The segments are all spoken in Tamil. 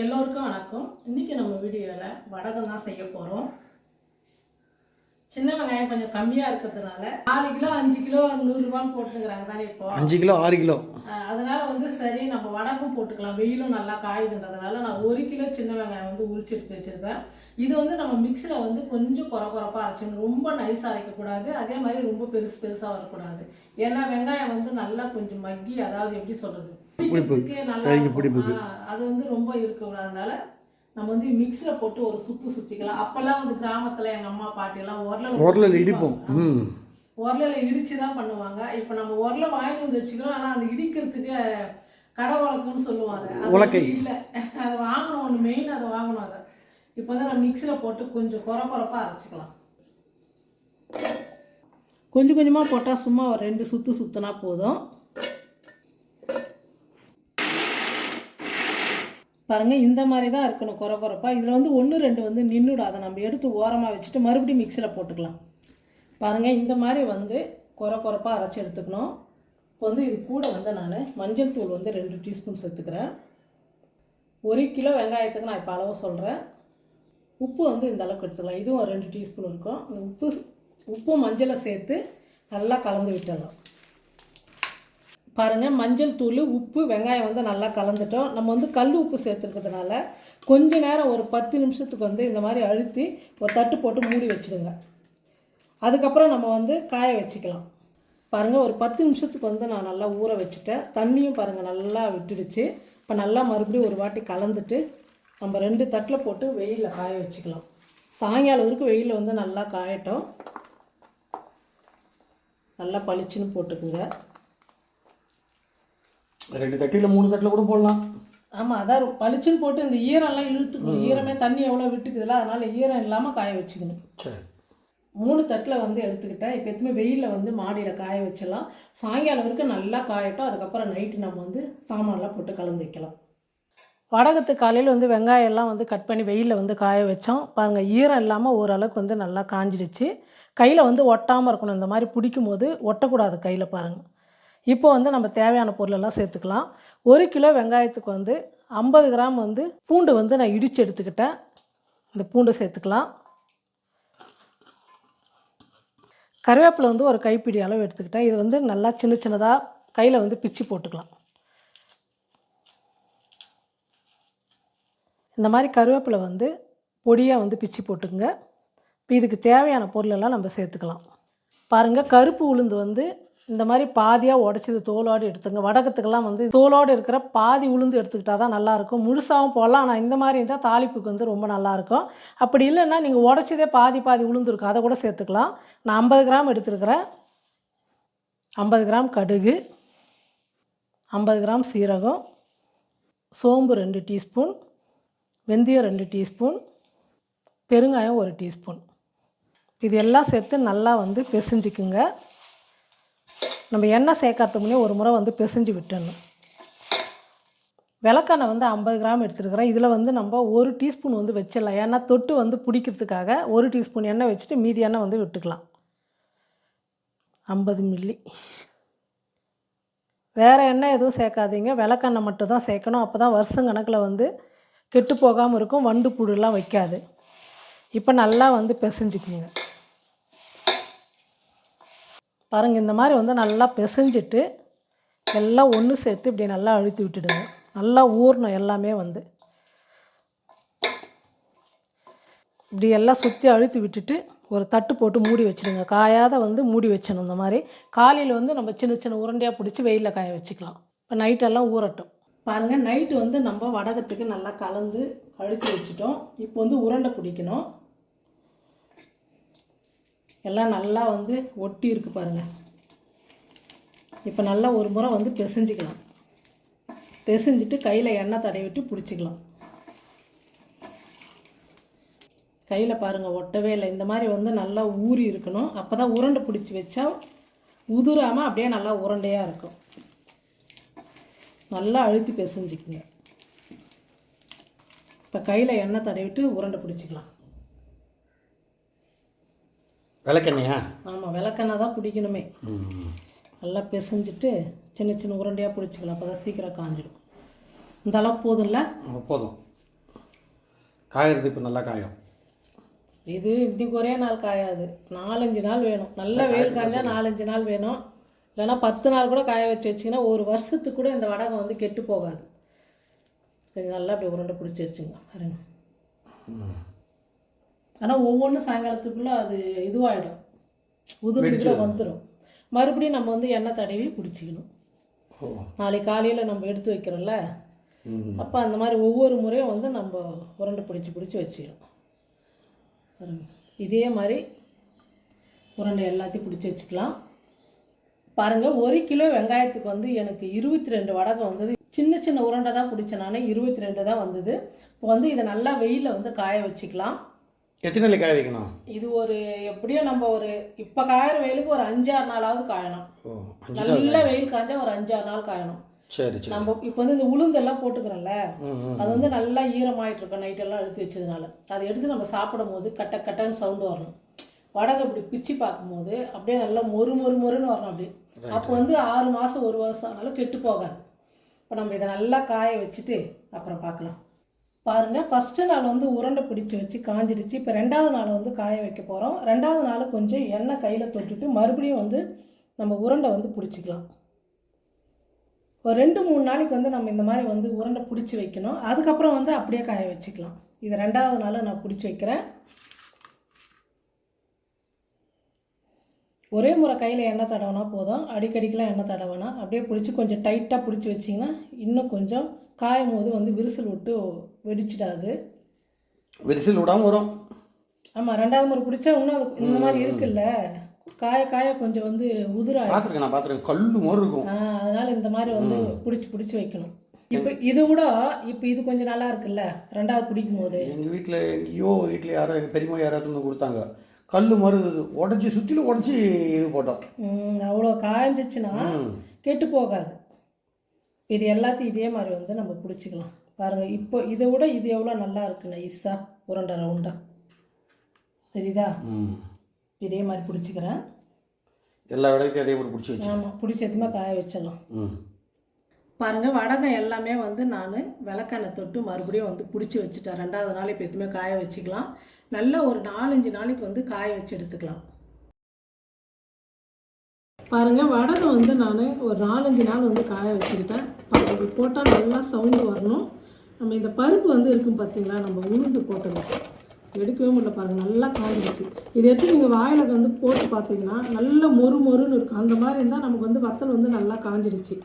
எல்லோருக்கும் வணக்கம். இன்னைக்கு நம்ம வீடியோவில் வடகம் தான் செய்ய போகிறோம் சின்ன வெங்காயம் கொஞ்சம் கம்மியாக இருக்கிறதுனால நாலு கிலோ அஞ்சு கிலோ நூறுரூவான்னு போட்டுக்கிறாங்க தானே இப்போ. அஞ்சு கிலோ ஆறு கிலோ. அதனால வந்து சரி நம்ம வடகம் போட்டுக்கலாம். வெயிலும் நல்லா காயுதுன்றதுனால நான் ஒரு கிலோ சின்ன வெங்காயம் வந்து உரிச்சு எடுத்து வச்சிருக்கேன் இது வந்து நம்ம மிக்ஸியில் வந்து கொஞ்சம் குறை குறைப்பாக அரைச்சிடணும். ரொம்ப நைஸாக அரைக்கக்கூடாது. அதே மாதிரி ரொம்ப பெருசு பெருசாக வரக்கூடாது. ஏன்னா வெங்காயம் வந்து நல்லா கொஞ்சம் மக்கி அதாவது எப்படி சொல்கிறது நல்லா அது வந்து ரொம்ப இருக்கக்கூடாதனால நம்ம வந்து மிக்ஸியில் போட்டு ஒரு சுத்து சுற்றிக்கலாம் அப்போல்லாம் வந்து கிராமத்தில் எங்கள் அம்மா பாட்டியெல்லாம் உரல உரலில் இடிப்போம். உரலில் இடிச்சு தான் பண்ணுவாங்க. இப்போ நம்ம உரல வாங்கிட்டு வந்து வச்சுக்கிறோம். ஆனால் அந்த இடிக்கிறதுக்கு கடை உலக்குன்னு சொல்லுவாங்க. அது உலக்கை. இல்லை. அதை வாங்கணும். ஒன்று மெயின் அதை வாங்கணும் அதை. இப்போ தான் நம்ம மிக்ஸியில் போட்டு கொஞ்சம் குறை குறைப்பாக அரைச்சிக்கலாம். கொஞ்சம் கொஞ்சமாக போட்டால் சும்மா ஒரு ரெண்டு சுற்று சுற்றினா போதும். பாருங்கள் இந்த மாதிரி தான் இருக்கணும் குறை குறைப்பா இதில் வந்து ஒன்று ரெண்டு வந்து நின்றுடும் அதை நம்ம எடுத்து ஓரமாக வச்சுட்டு மறுபடியும் மிக்ஸியில் போட்டுக்கலாம். பாருங்கள் இந்த மாதிரி வந்து குறை குறைப்பாக அரைச்சி எடுத்துக்கணும். இப்போ வந்து இது கூட வந்து நான் மஞ்சள் தூள் வந்து ரெண்டு டீஸ்பூன் சேர்த்துக்கிறேன். ஒரு கிலோ வெங்காயத்துக்கு நான் இப்போ அளவு சொல்கிறேன் உப்பு வந்து இந்த அளவுக்கு எடுத்துக்கலாம். இதுவும் ஒரு ரெண்டு டீஸ்பூன் இருக்கும். இந்த உப்பு உப்பு மஞ்சளை சேர்த்து நல்லா கலந்து விட்டுடலாம். பாருங்கள் மஞ்சள் தூள் உப்பு வெங்காயம் வந்து நல்லா கலந்துட்டோம். நம்ம வந்து கல் உப்பு சேர்த்துருக்கிறதுனால கொஞ்ச நேரம் ஒரு பத்து நிமிஷத்துக்கு வந்து இந்த மாதிரி அழுத்தி ஒரு தட்டு போட்டு மூடி வச்சுடுங்க. அதுக்கப்புறம் நம்ம வந்து காய வச்சுக்கலாம். பாருங்கள் ஒரு பத்து நிமிஷத்துக்கு வந்து நான் நல்லா ஊற வச்சுட்டேன். தண்ணியும் பாருங்கள் நல்லா விட்டுடுச்சு. இப்போ நல்லா மறுபடியும் ஒரு வாட்டி கலந்துட்டு நம்ம ரெண்டு தட்டில் போட்டு வெயிலில் காய வச்சுக்கலாம். சாயங்காலம் வரைக்கும் வெயிலில் வந்து நல்லா காயட்டும். நல்லா பளிச்சுன்னு போட்டுக்குங்க. ரெண்டு தட்டியில் மூணு தட்டில் கூட போடலாம். ஆமாம் அதான் பளிச்சுன்னு போட்டு இந்த ஈரம்லாம் இழுத்துக்கணும் ஈரமே தண்ணி எவ்வளோ விட்டுக்குதுல அதனால் ஈரம் இல்லாமல் காய வச்சுக்கணும். சரி. மூணு தட்டில் வந்து எடுத்துக்கிட்டேன் இப்போ எத்துமே வெயிலில் வந்து மாடியில் காய வச்சிடலாம். சாயங்காலம் வரைக்கும் நல்லா காயட்டும் அதுக்கப்புறம் நைட்டு நம்ம வந்து சாமான்லாம் போட்டு கலந்து வைக்கலாம். வடகத்து காலையில் வந்து வெங்காயம் எல்லாம் வந்து கட் பண்ணி வெயிலில் வந்து காய வச்சோம். பாருங்கள் ஈரம் இல்லாமல் ஓரளவுக்கு வந்து நல்லா காஞ்சிடுச்சு. கையில் வந்து ஒட்டாமல் இருக்கணும் இந்த மாதிரி பிடிக்கும் போது ஒட்டக்கூடாது கையில் பாருங்கள் இப்போ வந்து நம்ம தேவையான பொருளெல்லாம் சேர்த்துக்கலாம். ஒரு கிலோ வெங்காயத்துக்கு வந்து ஐம்பது கிராம் வந்து பூண்டு வந்து நான் இடித்து எடுத்துக்கிட்டேன். இந்த பூண்டு சேர்த்துக்கலாம். கருவேப்பிலை வந்து ஒரு கைப்பிடி அளவு எடுத்துக்கிட்டேன். இது வந்து நல்லா சின்ன சின்னதாக கையில் வந்து பிச்சு போட்டுக்கலாம். இந்த மாதிரி கருவேப்பிலை வந்து பொடியாக வந்து பிச்சு போட்டுக்குங்க. இப்போ இதுக்கு தேவையான பொருளெல்லாம் நம்ம சேர்த்துக்கலாம். பாருங்கள் கருப்பு உளுந்து வந்து இந்த மாதிரி பாதியாக உடச்சிது தோலோடு எடுத்துங்க. வடகத்துக்கெல்லாம் வந்து தோலோடு இருக்கிற பாதி உளுந்து எடுத்துக்கிட்டால் தான் நல்லாயிருக்கும். முழுசாகவும் போடலாம். ஆனால் இந்த மாதிரி இருந்தால் தாளிப்புக்கு வந்து ரொம்ப நல்லாயிருக்கும். அப்படி இல்லைன்னா நீங்கள் உடச்சதே பாதி பாதி உளுந்து இருக்கும். அதை கூட சேர்த்துக்கலாம். நான் ஐம்பது கிராம் எடுத்துருக்கிறேன். ஐம்பது கிராம் கடுகு ஐம்பது கிராம் சீரகம் சோம்பு ரெண்டு டீஸ்பூன் வெந்தயம் ரெண்டு டீஸ்பூன் பெருங்காயம் ஒரு டீஸ்பூன். இது எல்லாம் சேர்த்து நல்லா வந்து பிசைஞ்சிக்குங்க. நம்ம எண்ணெய் சேர்க்கறதுக்கு முன்னே ஒரு முறை வந்து பிசைஞ்சு விட்டுடணும். விளக்கெண்ணெய் வந்து ஐம்பது கிராம் எடுத்துருக்கிறேன். இதில் வந்து நம்ம ஒரு டீஸ்பூன் வந்து வச்சிடலாம். ஏன்னா தொட்டு வந்து பிடிக்கிறதுக்காக ஒரு டீஸ்பூன் எண்ணெய் வச்சுட்டு மீதி எண்ணெய் வந்து விட்டுக்கலாம். ஐம்பது மில்லி. வேறு எண்ணெய் எதுவும் சேர்க்காதீங்க. விளக்கெண்ணெய் மட்டும் தான் சேர்க்கணும். அப்போ தான் வருஷம் கணக்கில் வந்து கெட்டு போகாமல் இருக்கும். வண்டு புழுலாம் வைக்காது. இப்போ நல்லா வந்து பிசைஞ்சுக்குங்க. பாருங்கள் இந்த மாதிரி வந்து நல்லா பிசைஞ்சிட்டு எல்லாம் ஒன்று சேர்த்து இப்படி நல்லா அழுத்தி விட்டுடுங்க. நல்லா ஊறணும் எல்லாமே வந்து. இப்படி எல்லாம் சுற்றி அழுத்தி விட்டுட்டு ஒரு தட்டு போட்டு மூடி வச்சுடுங்க. காயாத வந்து மூடி வச்சிடணும் இந்த மாதிரி. காலையில் வந்து நம்ம சின்ன சின்ன உருண்டையாக பிடிச்சி வெயிலில் காய வச்சுக்கலாம். இப்போ நைட்டெல்லாம் ஊறட்டும். பாருங்கள் நைட்டு வந்து நம்ம வடகத்துக்கு நல்லா கலந்து அழுத்தி வச்சுட்டோம். இப்போ வந்து உருண்டை பிடிக்கணும். எல்லாம் நல்லா வந்து ஒட்டி இருக்கு பாருங்கள் இப்போ நல்லா ஒரு முறை வந்து பிசைஞ்சிக்கலாம். பிசைஞ்சிட்டு கையில் எண்ணெய் தடவிட்டு பிடிச்சிக்கலாம். கையில் பாருங்கள் ஒட்டவே இல்லை. இந்த மாதிரி வந்து நல்லா ஊறி இருக்கணும். அப்போ தான் உருண்டை பிடிச்சி வச்சா உதிராமல் அப்படியே நல்லா உருண்டையாக இருக்கும். நல்லா அழுத்தி பிசைஞ்சிக்குங்க. இப்போ கையில் எண்ணெய் தடவிட்டு உருண்டை பிடிச்சிக்கலாம். விளக்கெண்ணையா? ஆமாம் விளக்கெண்ணெய் தான் பிடிக்கணுமே நல்லா பிசைஞ்சிட்டு சின்ன சின்ன உருண்டையாக பிடிச்சிக்கலாம். அப்போ தான் சீக்கிரம் காஞ்சிடும். இந்த அளவுக்கு போதும்ல? போதும். காயறது இப்போ நல்லா காயம். இது இன்னைக்கு ஒரே நாள் காயாது. நாலஞ்சு நாள் வேணும். நல்ல வெயில் காஞ்சா நாலஞ்சு நாள் வேணும். இல்லைன்னா பத்து நாள் கூட காய வச்சு வச்சிங்கன்னா ஒரு வருஷத்துக்கு கூட இந்த வடகம் வந்து கெட்டு போகாது. கொஞ்சம் நல்லா அப்படி உருண்டை பிடிச்சி வச்சுங்க. பாருங்க. ஆனால் ஒவ்வொன்றும் சாயங்காலத்துக்குள்ளே அது இதுவாகிடும் உதிர்ந்துட்டு வந்துடும் மறுபடியும் நம்ம வந்து எண்ணெய் தடவி பிடிச்சிக்கணும். நாளைக்கு காலையில் நம்ம எடுத்து வைக்கிறோம்ல. அப்போ அந்த மாதிரி ஒவ்வொரு முறையும் வந்து நம்ம உருண்டை பிடிச்சி பிடிச்சி வச்சுக்கணும். இதே மாதிரி உருண்டை எல்லாத்தையும் பிடிச்சி வச்சுக்கலாம். பாருங்கள் ஒரு கிலோ வெங்காயத்துக்கு வந்து எனக்கு இருபத்தி ரெண்டு வடகம் வந்தது. சின்ன சின்ன உருண்டை தான் பிடிச்சேன் நான். இருபத்தி ரெண்டு தான் வந்தது. இப்போ வந்து இதை நல்லா வெயிலில் வந்து காய வச்சுக்கலாம். எத்தனை நாளைக்கு காய வைக்கணும்? இது ஒரு எப்படியும் நம்ம ஒரு இப்போ காயிற வெயிலுக்கு ஒரு அஞ்சாறு நாளாவது காயணும். நல்ல வெயில் காய்ஞ்சா ஒரு அஞ்சாறு நாள் காயணும். சரி சரி. நம்ம இப்போ வந்து இந்த உளுந்தெல்லாம் போட்டுக்கிறோம்ல அது வந்து நல்லா ஈரமாயிட்டு இருக்கும் நைட்டெல்லாம் எடுத்து வச்சதுனால. அதை எடுத்து நம்ம சாப்பிடும் போது கட்ட கட்டன்னு சவுண்டு வரணும். வடகை இப்படி பிச்சு பார்க்கும்போது அப்படியே நல்லா மொறு மொறு மொறுன்னு வரணும் அப்படியே அப்போ வந்து ஆறு மாதம் ஒரு வருஷம் ஆனாலும் கெட்டு போகாது. இப்போ நம்ம இதை நல்லா காய வச்சுட்டு அப்புறம் பார்க்கலாம். பாருங்கள் ஃபஸ்ட்டு நாள் வந்து உருண்டை பிடிச்சி வச்சு காஞ்சிடுச்சு. இப்போ ரெண்டாவது நாள் வந்து காய வைக்க போகிறோம் ரெண்டாவது நாள் கொஞ்சம் எண்ணெய் கையில் தொட்டுட்டு மறுபடியும் வந்து நம்ம உருண்டை வந்து பிடிச்சிக்கலாம். ஒரு ரெண்டு மூணு நாளைக்கு வந்து நம்ம இந்த மாதிரி வந்து உருண்டை பிடிச்சி வைக்கணும். அதுக்கப்புறம் வந்து அப்படியே காய வச்சுக்கலாம். இது ரெண்டாவது நாள் நான் பிடிச்சி வைக்கிறேன். ஒரே முறை கையில் எண்ணெய் தடவினா போதும். அடிக்கடிக்கெலாம் எண்ணெய் தடவினா. அப்படியே பிடிச்சி கொஞ்சம் டைட்டாக பிடிச்சி வச்சிங்கன்னா இன்னும் கொஞ்சம் காயும் போது வந்து விரிசல் விட்டு வெடிச்சிடாது. விரிசல் விடாமல் வரும். ஆமாம் ரெண்டாவது முறை பிடிச்சா இன்னும் அது இந்த மாதிரி இருக்குல்ல? காய காய கொஞ்சம் வந்து உதிராக பார்த்துருக்கேன் நான் பார்த்துருக்கேன். கல்லு மாதிரி இருக்கும். ஆ, அதனால இந்த மாதிரி வந்து பிடிச்சி பிடிச்சி வைக்கணும். இப்போ இது கூட இப்போ இது கொஞ்சம் நல்லா இருக்குல்ல? ரெண்டாவது பிடிக்கும் போது எங்கள் வீட்டில் எங்கேயோ வீட்டில் யாரோ எங்கள் பெரியம்மா யாராவது ஒன்று கொடுத்தாங்க. கல் மருது உடச்சி சுற்றிலும் உடச்சி இது போட்டோம். அவ்வளோ காய்ஞ்சிச்சுன்னா கெட்டு போகாது. இது எல்லாத்தையும் இதே மாதிரி வந்து நம்ம பிடிச்சிக்கலாம். பாருங்கள் இப்போ இதை விட இது எவ்வளோ நல்லா இருக்கு நைஸாக உருண்டை ரவுண்டா. சரிதா? ம். இதே மாதிரி பிடிச்சிக்கிறேன். எல்லா இடத்தையும் அதே மாதிரி பிடிச்சி வச்சு ஆமாம் பிடிச்சதுமே காய வச்சிடலாம். ம். பாருங்கள் வடகம் எல்லாமே வந்து நான் விளக்கெண்ணெய் தொட்டு மறுபடியும் வந்து பிடிச்சி வச்சுட்டேன். ரெண்டாவது நாள் இப்போ எதுவுமே காய வச்சுக்கலாம். நல்ல ஒரு நாலஞ்சு நாளைக்கு வந்து காய வச்சு எடுத்துக்கலாம். பாருங்கள் வடகம் வந்து நான் ஒரு நாலஞ்சு நாள் வந்து காய வச்சுக்கிட்டேன். போட்டால் நல்லா சவுண்டு வரணும். நம்ம இந்த பருப்பு வந்து இருக்கும் பார்த்தீங்களா நம்ம உளுந்து போட்டது. எடுக்கவே முடியல பாருங்கள் நல்லா காஞ்சிடுச்சு இதை எடுத்து நீங்கள் வாயில் வந்து போட்டு பார்த்தீங்கன்னா நல்ல மொறு மொறுன்னு இருக்கும். அந்த மாதிரி இருந்தால் நமக்கு வந்து வத்தல் வந்து நல்லா காஞ்சிடுச்சு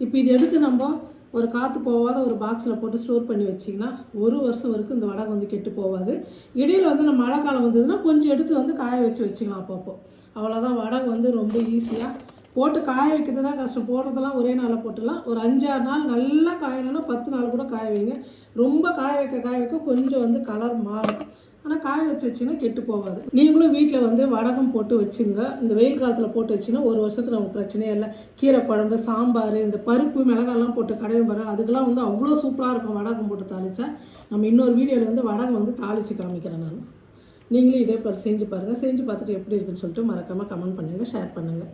இப்போ இது எடுத்து நம்ம ஒரு காற்று போகாத ஒரு பாக்ஸில் போட்டு ஸ்டோர் பண்ணி வச்சிங்கன்னா ஒரு வருஷம் வரைக்கும் இந்த வடகம் வந்து கெட்டு போகாது இடையில வந்து நம்ம மழை காலம் வந்ததுன்னா கொஞ்சம் எடுத்து வந்து காய வச்சு வச்சுக்கலாம் அப்பப்போ. அவ்வளோதான் வடகு வந்து ரொம்ப ஈஸியாக போட்டு காய வைக்கிறது தான் கஷ்டம். போடுறதெல்லாம் ஒரே நாளில் போட்டுடலாம். ஒரு அஞ்சாறு நாள் நல்லா காயணும்னா பத்து நாள் கூட காய வைங்க. ரொம்ப காய வைக்க காய வைக்க கொஞ்சம் வந்து கலர் மாறும். ஆனால் காய வச்சு வச்சிங்கன்னா கெட்டு போகாது. நீங்களும் வீட்டில் வந்து வடகம் போட்டு வச்சுங்க. இந்த வெயில் காலத்தில் போட்டு வச்சுன்னா ஒரு வருஷத்துக்கு நமக்கு பிரச்சனையே இல்லை. கீரை குழம்பு சாம்பார் இந்த பருப்பு மிளகாலாம் போட்டு கடையும் பாருங்க அதுக்கெல்லாம் வந்து அவ்வளோ சூப்பராக இருக்கும் வடகம் போட்டு தாளிச்சா. நம்ம இன்னொரு வீடியோவில் வந்து வடகம் வந்து தாளித்து காமிக்கிறேன் நான். நீங்களும் இதே மாதிரி செஞ்சு பாருங்கள் செஞ்சு பார்த்துட்டு எப்படி இருக்குன்னு சொல்லிட்டு மறக்காமல் கமெண்ட் பண்ணுங்கள் ஷேர் பண்ணுங்கள்